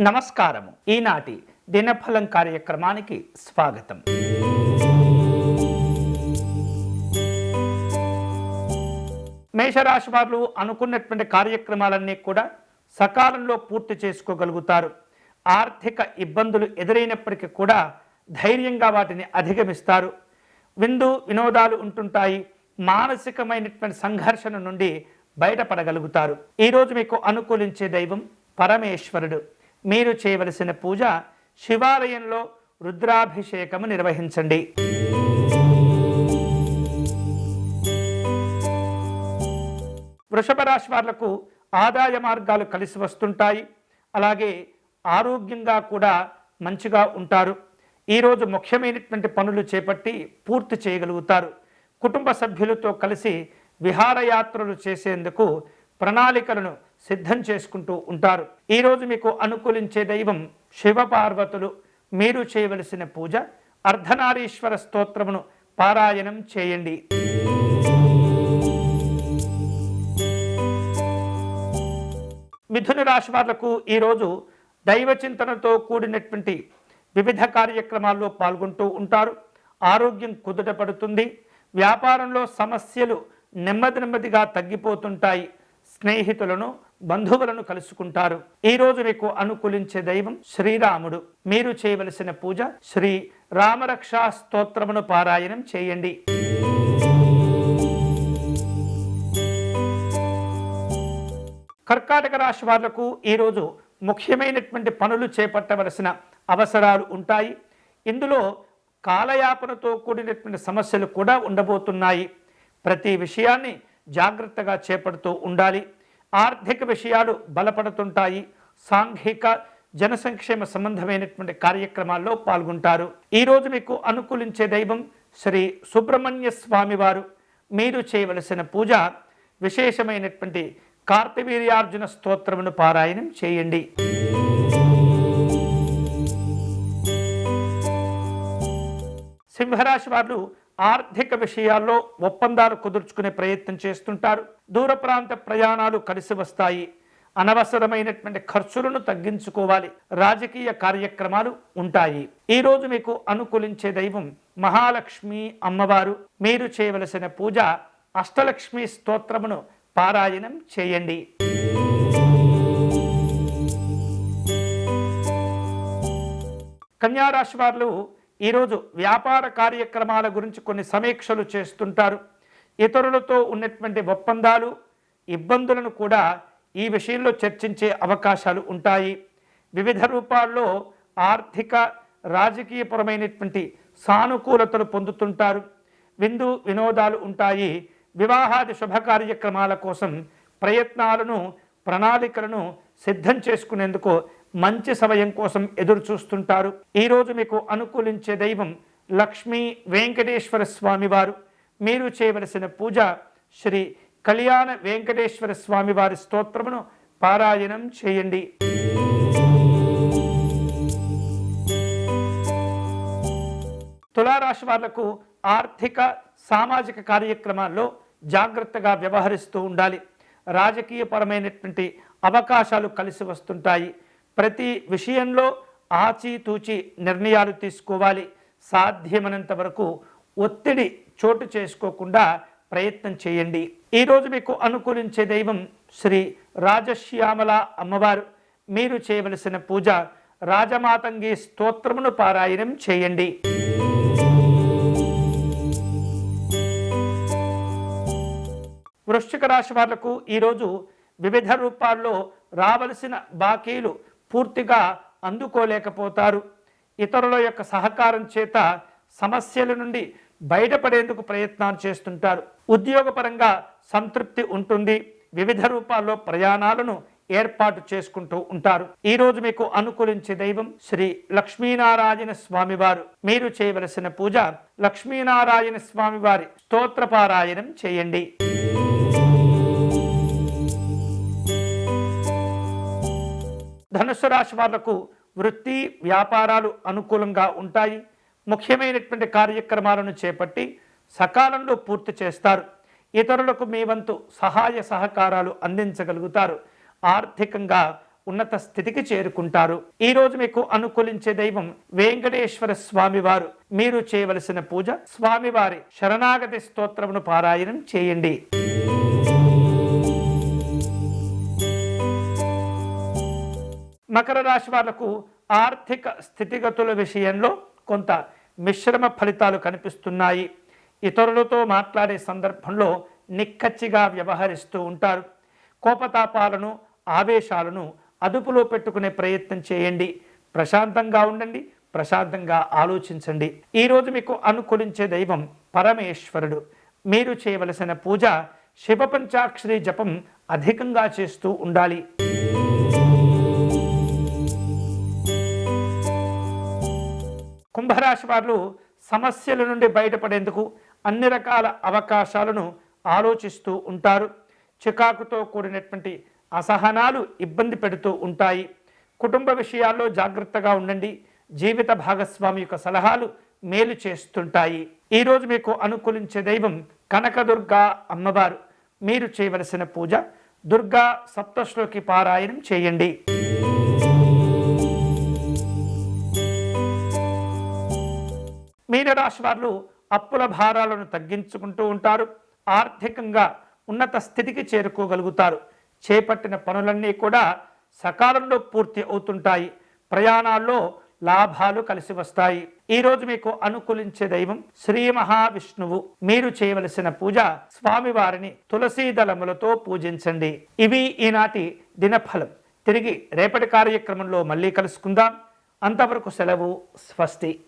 నమస్కారము. ఈనాటి దినఫలం కార్యక్రమానికి స్వాగతం. మేషరాశి వారు అనుకున్నటువంటి కార్యక్రమాలన్నీ కూడా సకాలంలో పూర్తి చేసుకోగలుగుతారు. ఆర్థిక ఇబ్బందులు ఎదురైనప్పటికీ కూడా ధైర్యంగా వాటిని అధిగమిస్తారు. విందు వినోదాలు ఉంటుంటాయి. మానసికమైనటువంటి సంఘర్షణ నుండి బయటపడగలుగుతారు. ఈరోజు మీకు అనుకూలించే దైవం పరమేశ్వరుడు. మీరు చేయవలసిన పూజ శివాలయంలో రుద్రాభిషేకము నిర్వహించండి. వృషభ రాశి వాళ్ళకు ఆదాయ మార్గాలు కలిసి వస్తుంటాయి. అలాగే ఆరోగ్యంగా కూడా మంచిగా ఉంటారు. ఈరోజు ముఖ్యమైనటువంటి పనులు చేపట్టి పూర్తి చేయగలుగుతారు. కుటుంబ సభ్యులతో కలిసి విహారయాత్రలు చేసేందుకు ప్రణాళికలను సిద్ధం చేసుకుంటూ ఉంటారు. ఈరోజు మీకు అనుకూలించే దైవం శివపార్వతులు. మీరు చేయవలసిన పూజ అర్ధనారీశ్వర స్తోత్రమును పారాయణం చేయండి. మిథున రాశి వాళ్ళకు ఈరోజు దైవ చింతనతో కూడినటువంటి వివిధ కార్యక్రమాల్లో పాల్గొంటూ ఉంటారు. ఆరోగ్యం కుదుట పడుతుంది వ్యాపారంలో సమస్యలు నెమ్మది నెమ్మదిగా తగ్గిపోతుంటాయి. స్నేహితులను బంధువులను కలుసుకుంటారు. ఈరోజు మీకు అనుకూలించే దైవం శ్రీరాముడు. మీరు చేయవలసిన పూజ శ్రీ రామరక్షా స్తోత్రమును పారాయణం చేయండి. కర్కాటక రాశి వాళ్ళకు ఈరోజు ముఖ్యమైనటువంటి పనులు చేపట్టవలసిన అవసరాలు ఉంటాయి. ఇందులో కాలయాపనతో కూడినటువంటి సమస్యలు కూడా ఉండబోతున్నాయి. ప్రతి విషయాన్ని జాగ్రత్తగా చేపడుతూ ఉండాలి. ఆర్థిక విషయాలు బలపడుతుంటాయి. సాంఘిక జన సంక్షేమ సంబంధమైనటువంటి కార్యక్రమాల్లో పాల్గొంటారు. ఈరోజు మీకు అనుకూలించే దైవం శ్రీ సుబ్రహ్మణ్య స్వామివారు. మీరు చేయవలసిన పూజ విశేషమైనటువంటి కార్తవీర్యార్జున స్తోత్రమును పారాయణం చేయండి. సింహరాశి వారు ఆర్థిక విషయాల్లో ఒప్పందాలు కుదుర్చుకునే ప్రయత్నం చేస్తుంటారు. దూర ప్రాంత ప్రయాణాలు కలిసి వస్తాయి. అనవసరమైనటువంటి ఖర్చులను తగ్గించుకోవాలి. రాజకీయ కార్యక్రమాలు ఉంటాయి. ఈరోజు మీకు అనుకూలించే దైవం మహాలక్ష్మి అమ్మవారు. మీరు చేయవలసిన పూజ అష్టలక్ష్మి స్తోత్రమును పారాయణం చేయండి. కన్యారాశి వారు ఈరోజు వ్యాపార కార్యక్రమాల గురించి కొన్ని సమీక్షలు చేస్తుంటారు. ఇతరులతో ఉన్నటువంటి ఒప్పందాలు ఇబ్బందులను కూడా ఈ విషయంలో చర్చించే అవకాశాలు ఉంటాయి. వివిధ రూపాల్లో ఆర్థిక రాజకీయపరమైనటువంటి సానుకూలతలు పొందుతుంటారు. విందు వినోదాలు ఉంటాయి. వివాహాది శుభ కార్యక్రమాల కోసం ప్రయత్నాలను ప్రణాళికలను సిద్ధం చేసుకునేందుకు మంచి సమయం కోసం ఎదురు చూస్తుంటారు. ఈరోజు మీకు అనుకూలించే దైవం లక్ష్మీ వెంకటేశ్వర స్వామి వారు. మీరు చేయవలసిన పూజ శ్రీ కళ్యాణ వెంకటేశ్వర స్వామి వారి స్తోత్రమును పారాయణం చేయండి. తులారాశి వాళ్ళకు ఆర్థిక సామాజిక కార్యక్రమాల్లో జాగ్రత్తగా వ్యవహరిస్తూ ఉండాలి. రాజకీయపరమైనటువంటి అవకాశాలు కలిసి వస్తుంటాయి. ప్రతి విషయంలో ఆచితూచి నిర్ణయాలు తీసుకోవాలి. సాధ్యమైనంత వరకు ఒత్తిడి చోటు చేసుకోకుండా ప్రయత్నం చేయండి. ఈరోజు మీకు అనుకూలించే దైవం శ్రీ రాజశ్యామల అమ్మవారు. మీరు చేయవలసిన పూజ రాజమాతంగి స్తోత్రమును పారాయణం చేయండి. వృశ్చిక రాశి వాళ్ళకు ఈరోజు వివిధ రూపాల్లో రావలసిన బాకీలు పూర్తిగా అందుకోలేకపోతారు. ఇతరుల యొక్క సహకారం చేత సమస్యల నుండి బయటపడేందుకు ప్రయత్నాలు చేస్తుంటారు. ఉద్యోగపరంగా సంతృప్తి ఉంటుంది. వివిధ రూపాల్లో ప్రయాణాలను ఏర్పాటు చేసుకుంటూ ఉంటారు. ఈరోజు మీకు అనుకూలించే దైవం శ్రీ లక్ష్మీనారాయణ స్వామివారు. మీరు చేయవలసిన పూజ లక్ష్మీనారాయణ స్వామివారి స్తోత్రపారాయణం చేయండి. ధనుసు రాశి వాళ్ళకు వృత్తి వ్యాపారాలు అనుకూలంగా ఉంటాయి. ముఖ్యమైనటువంటి కార్యక్రమాలను చేపట్టి సకాలంలో పూర్తి చేస్తారు. ఇతరులకు మీ వంతు సహాయ సహకారాలు అందించగలుగుతారు. ఆర్థికంగా ఉన్నత స్థితికి చేరుకుంటారు. ఈరోజు మీకు అనుకూలించే దైవం వెంకటేశ్వర స్వామివారు. మీరు చేయవలసిన పూజ స్వామివారి శరణాగతి స్తోత్రమును పారాయణం చేయండి. మకర రాశి వాళ్ళకు ఆర్థిక స్థితిగతుల విషయంలో కొంత మిశ్రమ ఫలితాలు కనిపిస్తున్నాయి. ఇతరులతో మాట్లాడే సందర్భంలో నిక్కచ్చిగా వ్యవహరిస్తూ ఉంటారు. కోపతాపాలను ఆవేశాలను అదుపులో పెట్టుకునే ప్రయత్నం చేయండి. ప్రశాంతంగా ఉండండి ప్రశాంతంగా ఆలోచించండి. ఈరోజు మీకు అనుకూలించే దైవం పరమేశ్వరుడు. మీరు చేయవలసిన పూజ శివ పంచాక్షరి జపం అధికంగా చేస్తూ ఉండాలి. కుంభరాశి వారు సమస్యల నుండి బయటపడేందుకు అన్ని రకాల అవకాశాలను ఆలోచిస్తూ ఉంటారు. చికాకుతో కూడినటువంటి అసహనాలు ఇబ్బంది పెడుతూ ఉంటాయి. కుటుంబ విషయాల్లో జాగ్రత్తగా ఉండండి. జీవిత భాగస్వామి యొక్క సలహాలు మేలు చేస్తుంటాయి. ఈరోజు మీకు అనుకూలించే దైవం కనకదుర్గా అమ్మవారు. మీరు చేయవలసిన పూజ దుర్గా సప్తశ్లోకి పారాయణం చేయండి. మీనరాశి వారు అప్పుల భారాలను తగ్గించుకుంటూ ఉంటారు. ఆర్థికంగా ఉన్నత స్థితికి చేరుకోగలుగుతారు. చేపట్టిన పనులన్నీ కూడా సకాలంలో పూర్తి అవుతుంటాయి. ప్రయాణాల్లో లాభాలు కలిసి వస్తాయి. ఈరోజు మీకు అనుకూలించే దైవం శ్రీ మహావిష్ణువు. మీరు చేయవలసిన పూజ స్వామివారిని తులసీ దళములతో పూజించండి. ఇవి ఈనాటి దినఫలం. తిరిగి రేపటి కార్యక్రమంలో మళ్ళీ కలుసుకుందాం. అంతవరకు సెలవు స్వస్తి.